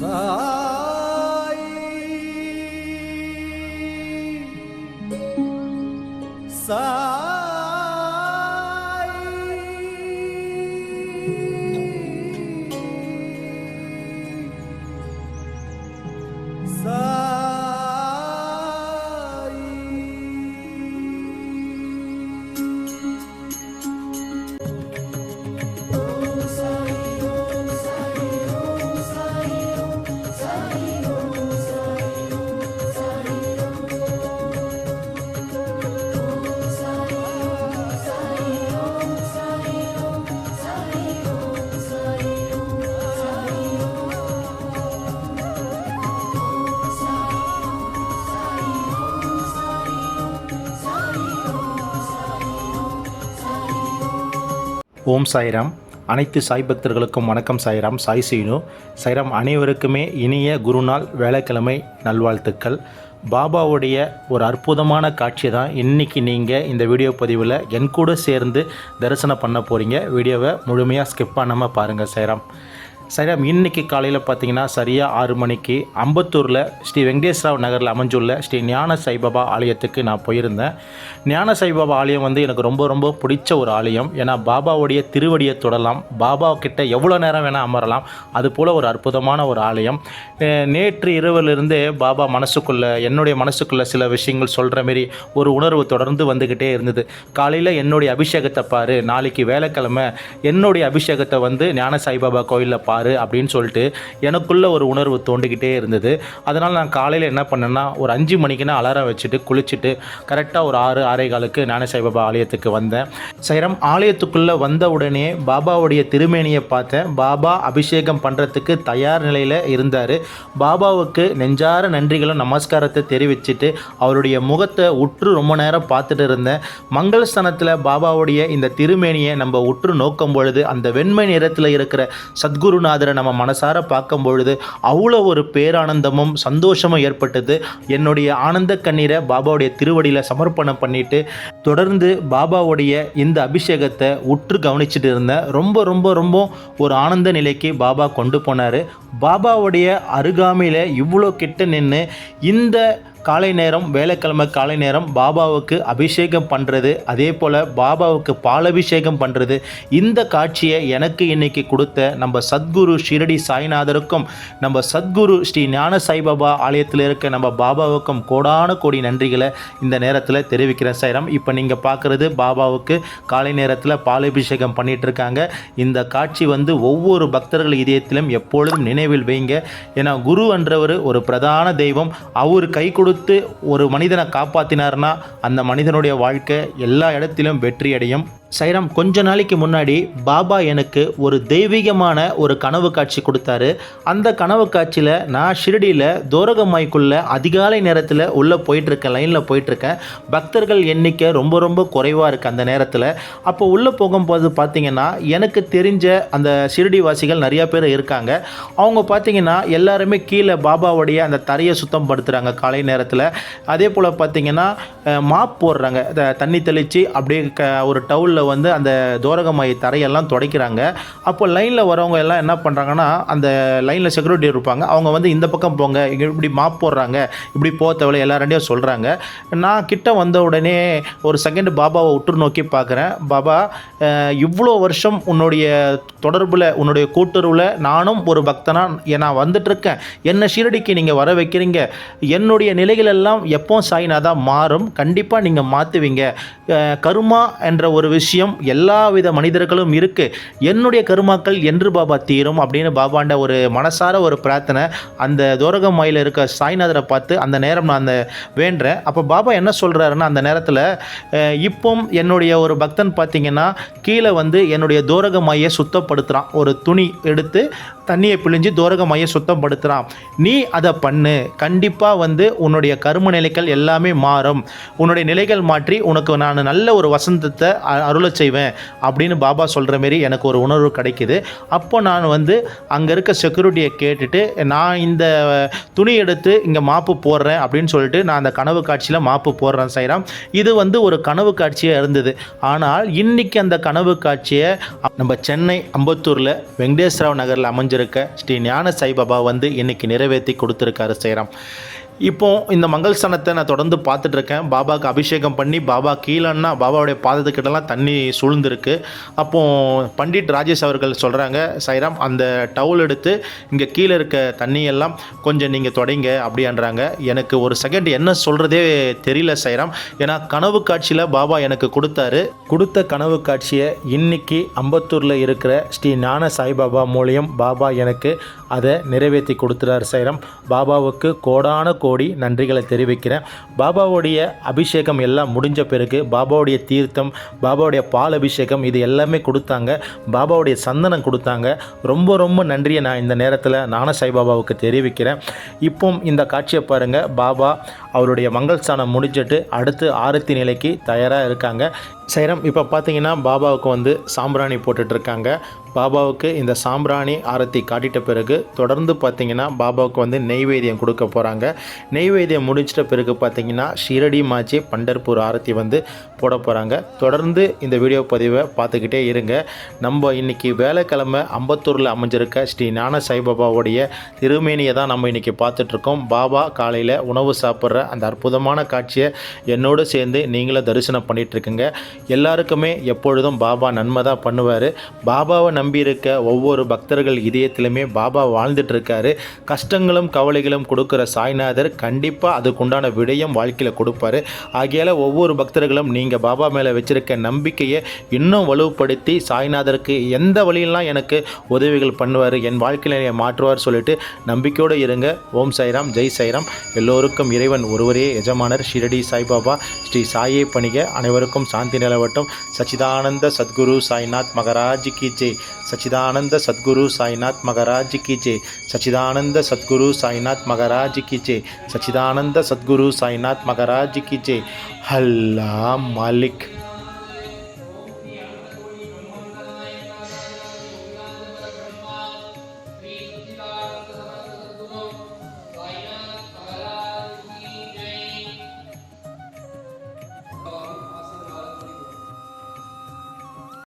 三 ஓம் சாய்ராம். அனைத்து சாய் பக்தர்களுக்கும் வணக்கம் சாய்ராம். சாய் சீனு. சாய்ராம் அனைவருக்குமே இனிய குருநாள் வேலைக்கிழமை நல்வாழ்த்துக்கள். பாபாவுடைய ஒரு அற்புதமான காட்சி தான் இன்றைக்கி நீங்கள் இந்த வீடியோ பதிவில் என் கூட சேர்ந்து தரிசனம் பண்ண போகிறீங்க வீடியோவை முழுமையாக ஸ்கிப் பண்ணாமல் பாருங்கள் சாய்ராம். சரியாக இன்றைக்கி காலையில் பார்த்தீங்கன்னா சரியாக ஆறு மணிக்கு அம்பத்தூரில் ஸ்ரீ வெங்கடேஸ்வராவ் நகரில் அமைஞ்சுள்ள ஸ்ரீ ஞான சாய்பாபா ஆலயத்துக்கு நான் போயிருந்தேன். ஞான சாய்பாபா ஆலயம் வந்து எனக்கு ரொம்ப ரொம்ப பிடிச்ச ஒரு ஆலயம். ஏன்னா பாபாவுடைய திருவடியை தொடலாம். பாபா கிட்ட எவ்வளோ நேரம் வேணால் அமரலாம். அது போல் ஒரு அற்புதமான ஒரு ஆலயம். நேற்று இரவிலிருந்தே பாபா மனசுக்குள்ளே என்னுடைய மனசுக்குள்ளே சில விஷயங்கள் சொல்கிற மாரி ஒரு உணர்வு தொடர்ந்து வந்துக்கிட்டே இருந்தது. காலையில் என்னுடைய அபிஷேகத்தை பாரு நாளைக்கு வேலைக்கிழமை என்னுடைய அபிஷேகத்தை வந்து ஞான சாய்பாபா கோயிலில் பாரு அப்படின்னு சொல்லிட்டு எனக்குள்ள ஒரு உணர்வு தோண்டிக்கிட்டே இருந்தது. அதனால் நான் காலையில் என்ன பண்ணேன்னா ஒரு அஞ்சு மணிக்குன்னா அலாரம் வச்சுட்டு குளிச்சுட்டு கரெக்டாக ஒரு ஆறு ஆறே காலுக்கு ஞான சாய்பாபா ஆலயத்துக்கு வந்தேன். சைரம் ஆலயத்துக்குள்ளே வந்த உடனே பாபாவுடைய திருமேனியை பார்த்தேன். பாபா அபிஷேகம் பண்ணுறதுக்கு தயார் நிலையில் இருந்தார். பாபாவுக்கு நெஞ்சார நன்றிகளும் நமஸ்காரத்தை தெரிவிச்சுட்டு அவருடைய முகத்தை உற்று ரொம்ப நேரம் பார்த்துட்டு இருந்தேன். மங்களஸ்தானத்தில் பாபாவுடைய இந்த திருமேனியை நம்ம உற்று நோக்கும் பொழுது அந்த வெண்மை நிறத்தில் இருக்கிற சத்குருநாதரை நம்ம மனசார பார்க்கும் பொழுது அவ்வளோ ஒரு பேரானந்தமும் சந்தோஷமும் ஏற்பட்டது. என்னுடைய ஆனந்த கண்ணீரை பாபாவுடைய திருவடியில் சமர்ப்பணம் பண்ணிட்டு தொடர்ந்து பாபாவுடைய இந்த அபிஷேகத்தை உற்று கவனிச்சுட்டு இருந்தேன் ரொம்ப ரொம்ப ரொம்ப ஒரு ஆனந்த நிலைக்கு பாபா கொண்டு போனார். பாபாவுடைய அருகாமையில் இவ்வளோ கிட்ட நின்று இந்த காலை நேரம் வேலைக்கிழமை காலை நேரம் பாபாவுக்கு அபிஷேகம் பண்ணுறது அதே போல் பாபாவுக்கு பாலபிஷேகம் பண்ணுறது இந்த காட்சியை எனக்கு இன்னைக்கு கொடுத்த நம்ம சத்குரு ஷிரடி சாய்நாதருக்கும் நம்ம சத்குரு ஸ்ரீ ஞான சாய்பாபா ஆலயத்தில் இருக்க நம்ம பாபாவுக்கும் கோடான கோடி நன்றிகளை இந்த நேரத்தில் தெரிவிக்கிறேன் சைரம் இப்போ நீங்கள் பார்க்குறது பாபாவுக்கு காலை நேரத்தில் பாலபிஷேகம் பண்ணிகிட்டு இருக்காங்க இந்த காட்சி வந்து ஒவ்வொரு பக்தர்கள் இதயத்திலும் எப்பொழுதும் நினைவில் வைங்க. ஏன்னா குரு என்றவர் ஒரு பிரதான தெய்வம். அவர் கை கொடுத்து ஒரு மனிதனை காப்பாற்றினார்னா அந்த மனிதனுடைய வாழ்க்கை எல்லா இடத்திலும் வெற்றி அடையும் சைராம் கொஞ்ச நாளைக்கு முன்னாடி பாபா எனக்கு ஒரு தெய்வீகமான ஒரு கனவு காட்சி கொடுத்தாரு. அந்த கனவு காட்சியில் நான் ஷிரடியில் தோரகமாய்க்குள்ளே அதிகாலை நேரத்தில் உள்ளே போயிட்டுருக்கேன் லைனில் போயிட்டுருக்கேன். பக்தர்கள் எண்ணிக்கை ரொம்ப ரொம்ப குறைவாக இருக்குது அந்த நேரத்தில். அப்போ உள்ளே போகும்போது பார்த்திங்கன்னா எனக்கு தெரிஞ்ச அந்த ஷிரடி வாசிகள் நிறையா பேர் இருக்காங்க. அவங்க பார்த்தீங்கன்னா எல்லாருமே கீழே பாபாவுடைய அந்த தரையை சுத்தம் படுத்துகிறாங்க காலை நேரத்தில். அதே போல் பார்த்திங்கன்னா மாப் போடுறாங்க தண்ணி தெளித்து அப்படியே க ஒரு டவுலில் வந்து அந்த தோரகமாயி தரையெல்லாம் துடைக்கிறாங்க. அப்போ லைனில் வரவங்க எல்லாம் என்ன பண்ணுறாங்கன்னா அந்த லைனில் செக்யூரிட்டி இருப்பாங்க. அவங்க வந்து இந்த பக்கம் போங்க இப்படி மாப் போடுறாங்க இப்படி போக தேவையில்ல எல்லாரையும் சொல்கிறாங்க நான் கிட்ட வந்த உடனே ஒரு செகண்ட் பாபாவை உற்று நோக்கி பார்க்குறேன். பாபா இவ்வளோ வருஷம் உன்னுடைய தொடர்பில் உன்னுடைய கூட்டுறவில் நானும் ஒரு பக்தனாக நான் வந்துட்டுருக்கேன். என்னை ஷீரடிக்கு நீங்கள் வர வைக்கிறீங்க. என்னுடைய நிலைகள் எல்லாம் எப்போ சாய்னாதா மாறும் கண்டிப்பாக நீங்கள் மாற்றுவீங்க கருமா என்ற ஒரு விஷயம் விஷயம் எல்லா வித மனிதர்களும் இருக்குது என்னுடைய கருமாக்கள் என்று பாபா தீரும் அப்படின்னு பாபாண்ட ஒரு மனசார ஒரு பிரார்த்தனை. அந்த தோரகமாயில் இருக்க சாய்நாதரை பார்த்து அந்த நேரம் நான் அந்த வேண்டுறேன் அப்போ பாபா என்ன சொல்கிறாருன்னா அந்த நேரத்தில் இப்போ என்னுடைய ஒரு பக்தன் பார்த்தீங்கன்னா கீழே வந்து என்னுடைய தோரகமாயை சுத்தப்படுத்துகிறான் ஒரு துணி எடுத்து தண்ணியை பிழிஞ்சு தோரகமாயை சுத்தப்படுத்துகிறான் நீ அதை பண்ணு. கண்டிப்பாக வந்து உன்னுடைய கரும நிலைகள் எல்லாமே மாறும். உன்னுடைய நிலைகள் மாற்றி உனக்கு நான் நல்ல ஒரு வசந்தத்தை அ- செய்வேன் அப்படின்னு பாபா சொல்கிற மாரி எனக்கு ஒரு உணர்வு கிடைக்குது. அப்போ நான் வந்து அங்கே இருக்க செக்யூரிட்டியை கேட்டுட்டு நான் இந்த துணி எடுத்து இங்கே மாப்பு போடுறேன் அப்படின்னு சொல்லிட்டு நான் அந்த கனவு காட்சியில் மாப்பு போடுறேன் செய்கிறான் இது வந்து ஒரு கனவு காட்சியாக இருந்தது. ஆனால் இன்னைக்கு அந்த கனவு காட்சியை நம்ம சென்னை அம்பத்தூரில் வெங்கடேஸ்வரராவ் நகரில் அமைஞ்ச வச்சிருக்க ஸ்ரீ ஞான சாய்பாபா வந்து இன்னைக்கு நிறைவேற்றி கொடுத்துருக்காரு சேரம் இப்போ இந்த மங்கள்ஸ்தானத்தை நான் தொடர்ந்து பார்த்துட்டு இருக்கேன் பாபாவுக்கு அபிஷேகம் பண்ணி பாபா கீழன்னா பாபாவுடைய பாதத்துக்கிட்டலாம் தண்ணி சூழ்ந்திருக்கு. அப்போ பண்டிட் ராஜேஷ் அவர்கள் சொல்கிறாங்க சைராம் அந்த டவுல் எடுத்து இங்கே கீழே இருக்க தண்ணியெல்லாம் கொஞ்சம் நீங்கள் தொடங்க அப்படின்றாங்க. எனக்கு ஒரு செகண்ட் என்ன சொல்கிறதே தெரியல சைராம். ஏன்னா கனவு காட்சியில் பாபா எனக்கு கொடுத்தாரு. கொடுத்த கனவு காட்சியை இன்னைக்கு அம்பத்தூரில் இருக்கிற ஸ்ரீ ஞான சாய்பாபா மூலியம் பாபா எனக்கு அதை நிறைவேற்றி கொடுத்துறாரு சைரம். பாபாவுக்கு கோடான கோடி நன்றிகளை தெரிவிக்கிறேன். பாபாவுடைய அபிஷேகம் எல்லாம் முடிஞ்ச பிறகு பாபாவுடைய தீர்த்தம் பாபாவுடைய பால் அபிஷேகம் இது எல்லாமே கொடுத்தாங்க. பாபாவுடைய சந்தனம் கொடுத்தாங்க. ரொம்ப ரொம்ப நன்றியை நான் இந்த நேரத்தில் ஞான சாய்பாபாவுக்கு தெரிவிக்கிறேன். இப்போ இந்த காட்சியை பாருங்கள் பாபா அவருடைய மங்கள்ஸ்தானம் முடிஞ்சிட்டு அடுத்து ஆரத்தி நிலைக்கு தயாராக இருக்காங்க. சைரம் இப்போ பார்த்தீங்கன்னா பாபாவுக்கு வந்து சாம்பிராணி போட்டுட்ருக்காங்க. பாபாவுக்கு இந்த சாம்பிராணி ஆரத்தி காட்டிட்ட பிறகு தொடர்ந்து பார்த்தீங்கன்னா பாபாவுக்கு வந்து நெய்வேத்தியம் கொடுக்க போகிறாங்க நெய்வேத்தியம் முடிச்சிட்ட பிறகு பார்த்தீங்கன்னா ஷிரடி மாச்சி பண்டர்பூர் ஆரத்தி வந்து போட போகிறாங்க தொடர்ந்து இந்த வீடியோ பதிவை பார்த்துக்கிட்டே இருங்க. நம்ம இன்னைக்கு வேலைக்கிழமை அம்பத்தூரில் அமைஞ்சிருக்க ஸ்ரீ ஞான சாய்பாபாவுடைய திருமேனியை தான் நம்ம இன்றைக்கி பார்த்துட்ருக்கோம். பாபா காலையில் உணவு சாப்பிட்ற அந்த அற்புதமான காட்சியை என்னோடு சேர்ந்து நீங்களும் தரிசனம் பண்ணிகிட்ருக்குங்க எல்லாருக்குமே எப்பொழுதும் பாபா நன்மை தான் பண்ணுவார். பாபாவை நம்பியிருக்க ஒவ்வொரு பக்தர்கள் இதயத்திலுமே பாபா வாழ்ந்துட்டுருக்காரு. கஷ்டங்களும் கவலைகளும் கொடுக்குற சாய்நாதர் கண்டிப்பாக அதுக்குண்டான விடயம் வாழ்க்கையில் கொடுப்பாரு. ஆகையால் ஒவ்வொரு பக்தர்களும் நீங்கள் பாபா மேலே வச்சிருக்க நம்பிக்கையை இன்னும் வலுப்படுத்தி சாய்நாதருக்கு எந்த வழியெல்லாம் எனக்கு உதவிகள் பண்ணுவார் என் வாழ்க்கையில் மாற்றுவார் சொல்லிட்டு நம்பிக்கையோடு இருங்க. ஓம் சாய்ராம் ஜெய் சாய்ராம். எல்லோருக்கும் இறைவன் ஒருவரே எஜமானர் ஷிரடி சாய்பாபா ஸ்ரீ சாயை பணிக. அனைவருக்கும் சாந்தி நிலவட்டும். சச்சிதானந்த சத்குரு சாய்நாத் மகராஜ் கி ஜெய் சச்சிதானந்த சத்குரு சாய்நாத் மகராஜ் கி ஜெய் சச்சிதானந்த சத்குரு சாய்நாத் மகராஜ் கி ஜெய் சச்சிதானந்த சத்குரு சாய்நாத் மகராஜ் கி ஜெய் ஹல்லா மாலிக்.